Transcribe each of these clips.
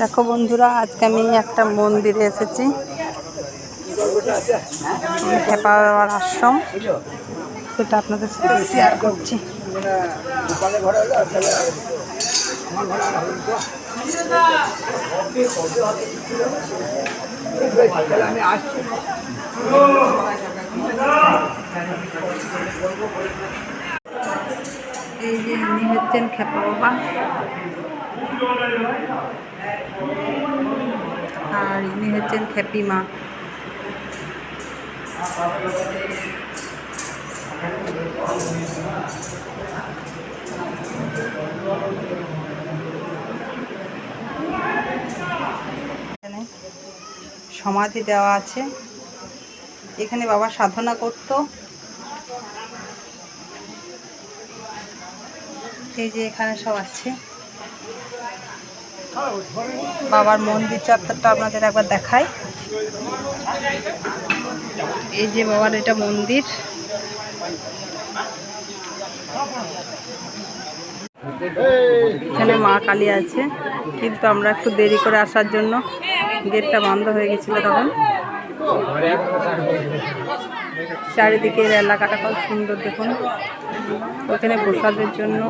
দেখো বন্ধুরা, আজকে আমি একটা মন্দিরে এসেছি। বাবার আশ্রম। সেটা আপনাদের সাথে শেয়ার করছি। এই যে ইনি হচ্ছেন খেপা বাবা। আর ইনি হচ্ছেন খেপি মা। সমাধি দেওয়া আছে। এখানে বাবা সাধনা করত। এই যে এখানে সব আছে। বাবার মন্দির চত্বরটা আপনাদের একবার দেখাই। এই যে বাবার এটা মন্দির। এখানে মা কালী আছে, কিন্তু আমরা একটু দেরি করে আসার জন্য গেটটা বন্ধ হয়ে গেছিল তখন। চারিদিকের এলাকাটা খুব সুন্দর দেখুন। ওখানে প্রসাদের জন্য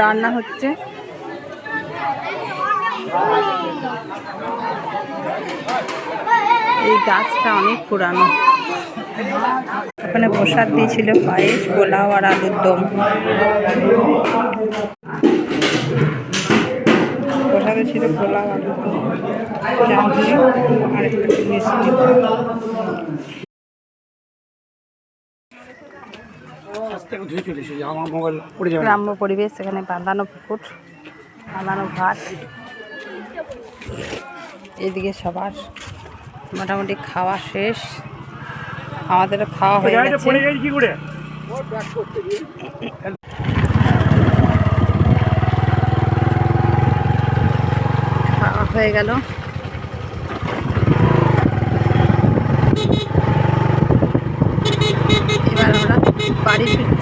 রান্না হচ্ছে। এই গাছটা অনেক পুরানো। ওখানে প্রসাদ দিয়েছিল পায়েস পোলাও আর আলুর দম। প্রসাদে ছিল পোলাও আলুর দম আর একটু মিষ্টি। গ্রাম্য পরিবেশ এখানে বাঁধানো পুকুর বাঁধানো ঘাট। এইদিকে সবার মোটামুটি খাওয়া শেষ। আমাদেরও খাওয়া হয়ে গেছে। খাওয়া হয়ে গেল। এবার আমরা বাড়ি ফিরছি